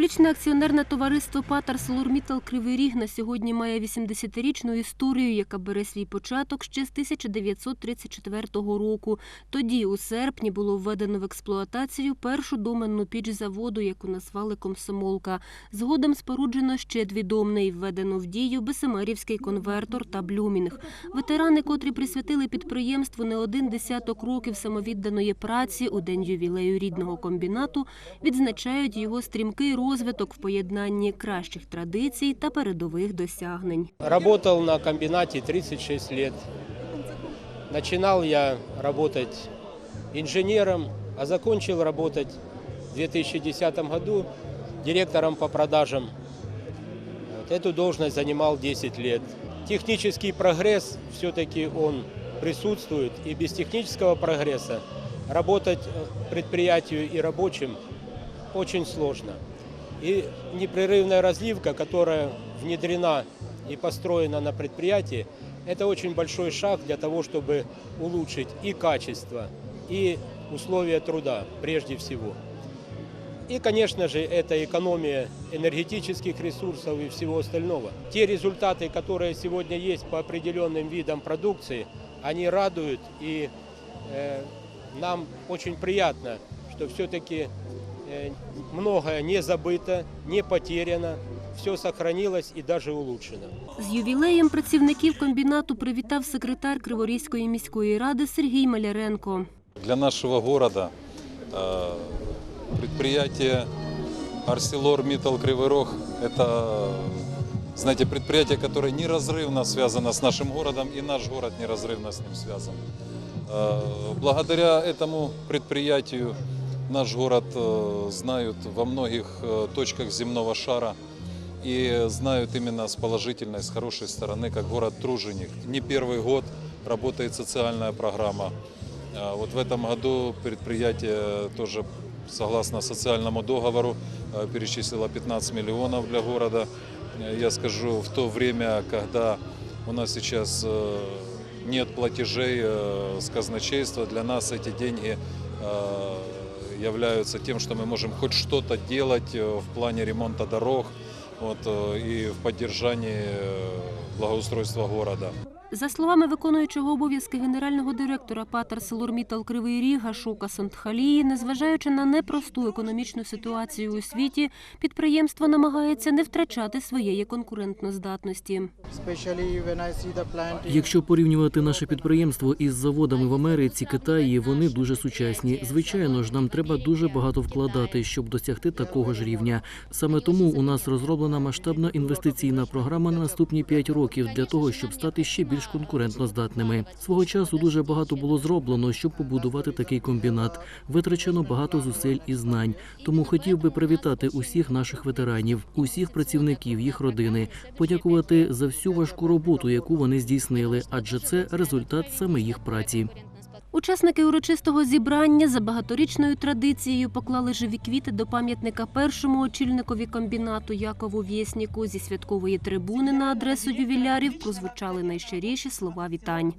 Публічне акціонерне товариство Патар Солурмітал Кривий Ріг на сьогодні має 80-річну історію, яка бере свій початок ще з 1934 року. Тоді, у серпні, було введено в експлуатацію першу доменну піч заводу, яку назвали Комсомолка. Згодом споруджено ще дві домни і введено в дію Бесемерівський конвертор та Блюмінг. Ветерани, котрі присвятили підприємству не один десяток років самовідданої праці у день ювілею рідного комбінату, відзначають його стрімкий розвиток в поєднанні кращих традицій та передових досягнень. Работал на комбинате 36 лет. Начинал я работать инженером, а закончил работать в 2010 году директором по продажам. Эту должность занимал 10 лет. Технический прогресс все-таки он присутствует, и без технического прогресса работать э, предприятию и рабочим очень сложно. И непрерывная разливка, которая внедрена и построена на предприятии, это очень большой шаг для того, чтобы улучшить и качество, и условия труда прежде всего. И, конечно же, это экономия энергетических ресурсов и всего остального. Те результаты, которые сегодня есть по определенным видам продукции, они радуют, и э, нам очень приятно, что все-таки многое не забыто, не потеряно, все сохранилось и даже улучшено. З ювілеєм працівників комбінату привітав секретар Криворізької міської ради Сергій Маляренко. Для нашего города э, предприятие Арселор Миттал Кривой Рог – это, знаете, предприятие, которое неразрывно связано с нашим городом, и наш город неразрывно с ним связан. Э, Благодаря этому предприятию наш город э, знают во многих э, точках земного шара и знают именно с положительной, с хорошей стороны, как город-труженик. Не первый год работает социальная программа. А Вот в этом году предприятие тоже согласно социальному договору э, перечислило 15 миллионов для города. Я скажу, в то время, когда у нас сейчас нет платежей с казначейства, для нас эти деньги являются тем, что мы можем хоть что-то делать э, в плане ремонта дорог вот, э, и в поддержании э, благоустройства города. За словами виконуючого обов'язки генерального директора Патар Селурмітал Кривий Ріг Гашука Сантхалії, незважаючи на непросту економічну ситуацію у світі, підприємство намагається не втрачати своєї конкурентноздатності. Якщо порівнювати наше підприємство із заводами в Америці, Китаї, вони дуже сучасні. Звичайно ж, нам треба дуже багато вкладати, щоб досягти такого ж рівня. Саме тому у нас розроблена масштабна інвестиційна програма на наступні 5 років для того, щоб стати ще більш конкурентноздатними. Свого часу дуже багато було зроблено, щоб побудувати такий комбінат. Витрачено багато зусиль і знань. Тому хотів би привітати усіх наших ветеранів, усіх працівників, їх родини, подякувати за всю важку роботу, яку вони здійснили, адже це результат саме їх праці. Учасники урочистого зібрання за багаторічною традицією поклали живі квіти до пам'ятника першому очільникові комбінату Якову Вєсніку. Зі святкової трибуни на адресу ювілярів прозвучали найщиріші слова вітань.